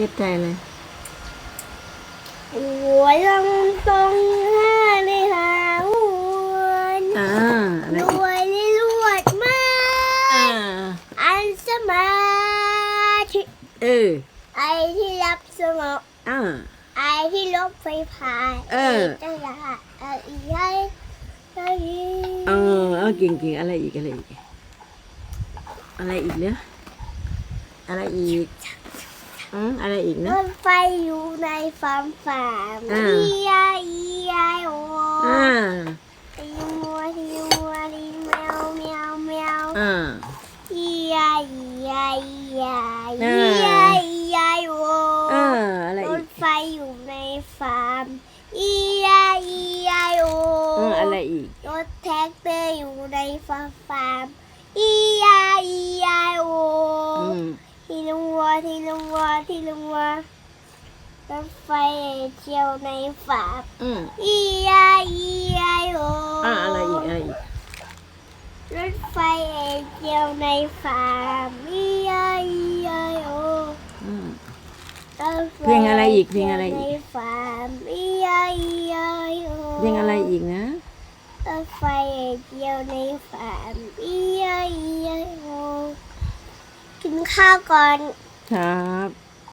ทศไทยเลยหัวลงตรงห้าในหาหัวอ่าอะไรรอีกวยในรวดมาอ่า อันสมาธิเออ ไอที่รับสมองอ่า ไอที่ลบไฟพายเออไจะละไอไอไอเออเอาเก่งเก่งอะไรอีกอะไรอีก อะไรอีกเนี่ยอะไรอีก อืมอะไรอีกรนะถไฟอยู่ในฟาร์มฟาร์มอ่าอีไออีไอโออ่าทีมัวทีมัวทีแมวแมวแมวอ่าอีไออีไออีไออ่าอีไออีไอโออ่าอะไรรอีถกไฟอยู่ในฟาร์มอีไออีไอโออืมอะไรอีก รถแท็กเตอร์อยู่ในฟาร์มฟาร์มอีไออีไอโอ อืม ทีลุงวัว ทีลุงวัวทีลุงวัวรถไฟเที่ยวในฟาร์มอืมอีไออีไอโออ่าอะไรอีกอะไรอีกรถไฟเที่ยวในฟาร์มอีไออีไอโออืม รถไฟเพลงอะไรอีกเพลงอะไรอีกที่ยวในฟาร์มอีไออีไอโอเพลงอะไรอีกนะ รถไฟเที่ยวในฟาร์มอีไออีไอโอกินข้าวก่อน ครับ